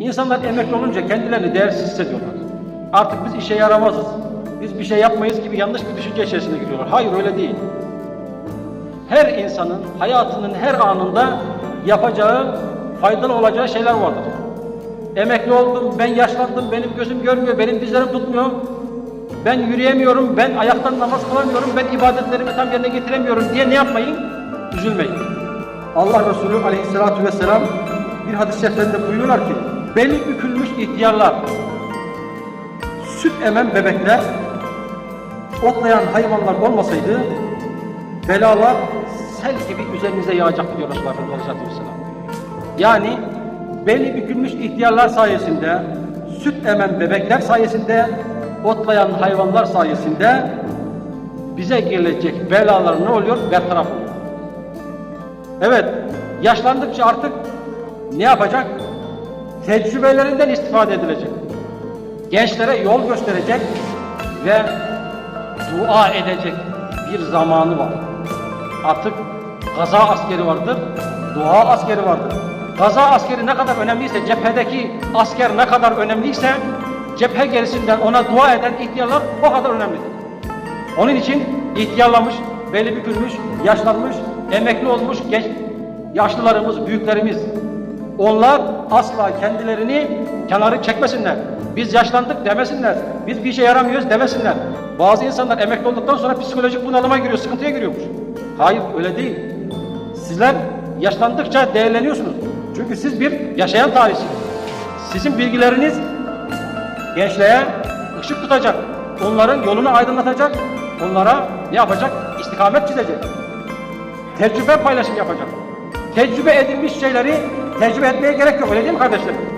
İnsanlar emekli olunca kendilerini değersiz hissediyorlar. Artık biz işe yaramazız. Biz bir şey yapmayız gibi yanlış bir düşünce içerisine giriyorlar. Hayır öyle değil. Her insanın hayatının her anında yapacağı, faydalı olacağı şeyler vardır. Emekli oldum, ben yaşlandım, benim gözüm görmüyor, benim dizlerim tutmuyor. Ben yürüyemiyorum, ben ayaktan namaz kılamıyorum, ben ibadetlerimi tam yerine getiremiyorum diye ne yapmayın? Üzülmeyin. Allah Resulü aleyhissalatu vesselam bir hadis-i şeriflerinde buyuruyorlar ki beli bükülmüş ihtiyarlar, süt emen bebekler, otlayan hayvanlar olmasaydı belalar sel gibi üzerinize yağacaktı diyor Resulullah Vesselam. Yani beli bükülmüş ihtiyarlar sayesinde, süt emen bebekler sayesinde, otlayan hayvanlar sayesinde bize gelecek belalar ne oluyor? Bertaraf oluyor. Evet, yaşlandıkça artık ne yapacak? Tecrübelerinden istifade edilecek. Gençlere yol gösterecek ve dua edecek bir zamanı var. Artık gaza askeri vardır, dua askeri vardır. Gaza askeri ne kadar önemliyse, cephedeki asker ne kadar önemliyse, cephe gerisinden ona dua eden ihtiyarlar o kadar önemlidir. Onun için ihtiyarlamış, beli bükülmüş, yaşlanmış, emekli olmuş genç yaşlılarımız, büyüklerimiz onlar asla kendilerini kenarı çekmesinler. Biz yaşlandık demesinler. Biz bir işe yaramıyoruz demesinler. Bazı insanlar emekli olduktan sonra psikolojik bunalıma giriyor, sıkıntıya giriyormuş. Hayır öyle değil. Sizler yaşlandıkça değerleniyorsunuz. Çünkü siz bir yaşayan tarihsiniz. Sizin bilgileriniz gençliğe ışık tutacak. Onların yolunu aydınlatacak. Onlara ne yapacak? İstikamet çizecek. Tecrübe paylaşım yapacak. Tecrübe edilmiş şeyleri tecrübe etmeye gerek yok. Öyle değil mi kardeşlerim?